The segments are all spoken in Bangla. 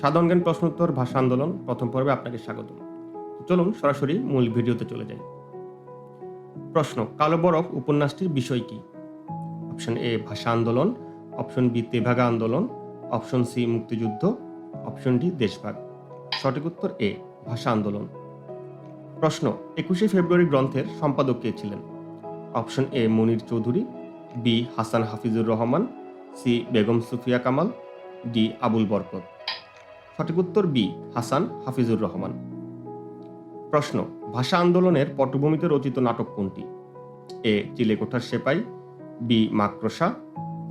সাধারণ জ্ঞান প্রশ্নোত্তর ভাষা আন্দোলন প্রথম পর্বে আপনাকে স্বাগত। চলুন সরাসরি মূল ভিডিওতে চলে যাই। প্রশ্ন, কালো বরফ উপন্যাসটির বিষয় কি? অপশন এ, ভাষা আন্দোলন। অপশন বি তেভাগা আন্দোলন। অপশন সি, মুক্তিযুদ্ধ। অপশন ডি, দেশভাগ। সঠিক উত্তর এ, ভাষা আন্দোলন। প্রশ্ন, একুশে ফেব্রুয়ারি গ্রন্থের সম্পাদক কে ছিলেন? Option A, Munir Chowdhury. B, Hasan Hafizur Rahman. C, Begum Sufia Kamal. D, Abul Barkat. সঠিক উত্তর বি, হাসান হাফিজুর রহমান। প্রশ্ন, ভাষা আন্দোলনের পটভূমিতে রচিত নাটক কোনটি? A Chilekothar Sepai, B মাক্রসা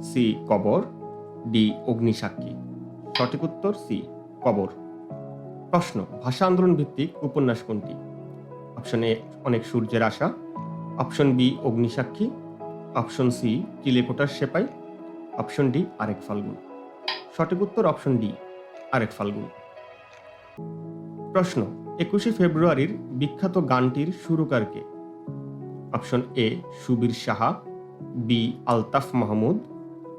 C, কবর, ডি, অগ্নিসাক্ষী। সঠিক উত্তর সি, কবর। প্রশ্ন, ভাষা আন্দোলন ভিত্তিক উপন্যাস কোনটি? Option A, Anek Surjer Asha. Option B, Agnisakshi. Option C Chilekothar Sepai. Option D, Arek Phalgun. সঠিক উত্তর অপশন ডি আরেক ফাল্গুন। প্রশ্ন, একুশে ফেব্রুয়ারির বিখ্যাত গানটির সুরকার কে? Option A, Subir Saha, B, Altaf Mahmud,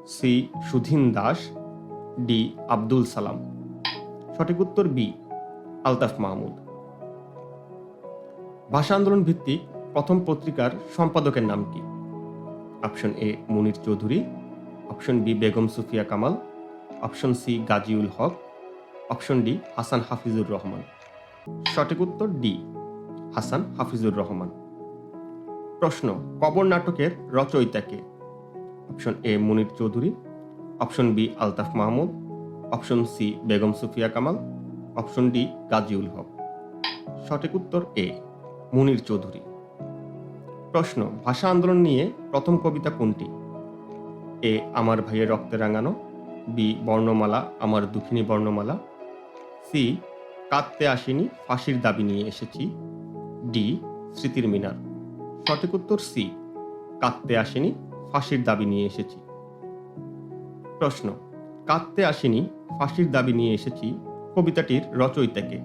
C, Sudhin Das, D, Abdul Salam. সঠিক উত্তর বি, আলতাফ মাহমুদ। ভাষা আন্দোলন ভিত্তিক প্রথম পত্রিকার সম্পাদকের নাম কি? Option A, Munir Chowdhury. Option B, Begum Sufia Kamal. Option C, Gaziul Haque. Option D, Hasan Hafizur Rahman. সঠিক উত্তর ডি, হাসান হাফিজুর রহমান। প্রশ্ন, কবর নাটকের রচয়িতা কে? Option A, Munir Chowdhury. Option B, Altaf Mahmud. Option C, Begum Sufia Kamal. Option D, Gaziul Haque. সঠিক উত্তর এ, মুনির চৌধুরী। প্রশ্ন, ভাষা আন্দোলন নিয়ে প্রথম কবিতা কোনটি? এ, আমার ভাইয়ের রক্তে রাঙানো। বি, বর্ণমালা, আমার দুঃখিনী বর্ণমালা। সি, কাঁদতে আসিনি, ফাঁসির দাবি নিয়ে এসেছি। ডি, স্মৃতির মিনার। সঠিক উত্তর সি, কাঁদতে আসিনি, ফাঁসির দাবি নিয়ে এসেছি। প্রশ্ন, কাঁদতে আসিনি, ফাঁসির দাবি নিয়ে এসেছি কবিতাটির রচয়িতাকে।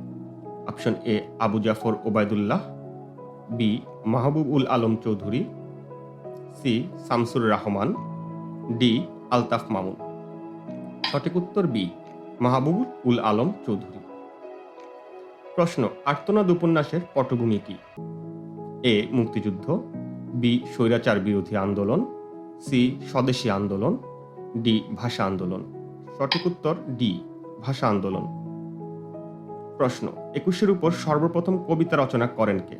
Option A, Abu Zafar Obaidullah. B Mahbub Ul Alam Chowdhury. C, Shamsur Rahman. D, Altaf Mamun. সঠিক উত্তর বি মাহবুব উল আলম চৌধুরী। প্রশ্ন, আর্তনাদ উপন্যাসের পটভূমি কি? এ, মুক্তিযুদ্ধ, বি, স্বৈরাচার বিরোধী আন্দোলন, সি, স্বদেশী আন্দোলন, ডি, ভাষা আন্দোলন। সঠিক উত্তর, ডি, ভাষা আন্দোলন। প্রশ্ন, একুশের উপর সর্বপ্রথম কবিতা রচনা করেন কে?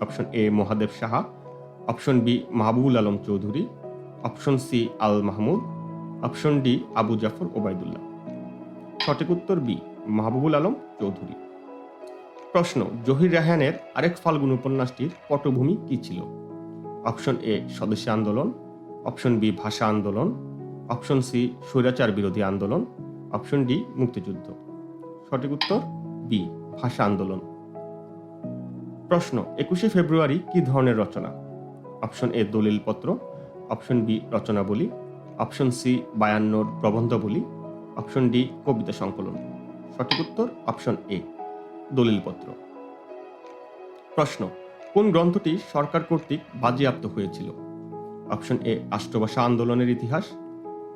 Option A, Mahadev Saha. Option B, Mahbubul Alam Chowdhury. Option C, Al Mahmud. Option D, Abu Zafar Obaidullah. সঠিক উত্তর বি, মাহবুবুল আলম চৌধুরী। প্রশ্ন, জহির রায়হানের আরেক ফাল্গুন উপন্যাসটির পটভূমি কি ছিল? অপশন এ, স্বদেশী আন্দোলন। অপশন বি, ভাষা আন্দোলন। অপশন সি, স্বৈরাচার বিরোধী আন্দোলন। অপশন ডি, মুক্তিযুদ্ধ। সঠিক উত্তর বি, ভাষা আন্দোলন। প্রশ্ন, একুশে ফেব্রুয়ারি কি ধরনের রচনা? অপশন এ, দলিলপত্র। অপশন বি, রচনাবলী। অপশন সি, বায়ান্নর প্রবন্ধবলী। অপশন ডি, কবিতা সংকলন। সঠিক উত্তর, অপশন এ, দলিলপত্র। প্রশ্ন, কোন গ্রন্থটি সরকার কর্তৃক বাজেয়াপ্ত হয়েছিল? অপশন এ, রাষ্ট্রভাষা আন্দোলনের ইতিহাস।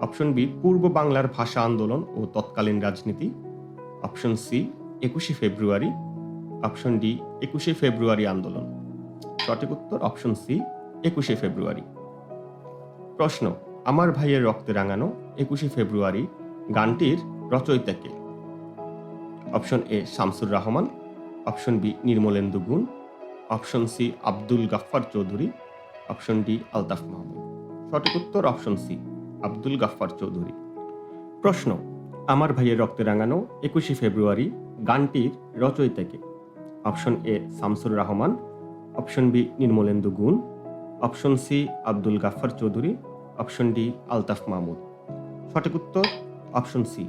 অপশন বি, পূর্ব বাংলার ভাষা আন্দোলন ও তৎকালীন রাজনীতি। অপশন সি, একুশে ফেব্রুয়ারি। অপশন ডি, একুশে ফেব্রুয়ারি আন্দোলন। সঠিক উত্তর, অপশন সি, একুশে ফেব্রুয়ারি। প্রশ্ন, আমার ভাইয়ের রক্তে রাঙানো, একুশে ফেব্রুয়ারি গানটির রচয়িতাকে option A Shamsur Rahman, option B Nirmalendu Goon, option C Abdul Gaffar Chowdhury, option D Altaf Mahmud. সঠিক উত্তর অপশন সি আব্দুল গাফফার চৌধুরী। প্রশ্ন, আমার ভাইয়ের রক্তে রাঙানো একুশে ফেব্রুয়ারি গানটির রচয়িতাকে option A Shamsur Rahman, option B Nirmalendu Goon, option C Abdul Gaffar Chowdhury, option D Altaf Mahmud. সঠিক উত্তর অপশন সি,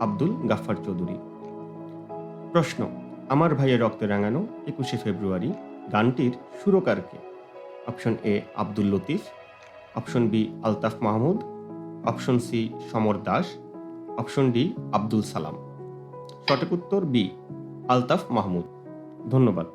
আব্দুল গাফফার চৌধুরী। প্রশ্ন, আমার ভাইয়ের রক্তে রাঙানো একুশে ফেব্রুয়ারি গানটির সুরকারকে option A, Abdul Latif. Option B, Altaf Mahmud. Option C, Samar Das. Option D, Abdul Salam. সঠিক উত্তর বি, আলতাফ মাহমুদ। ধন্যবাদ।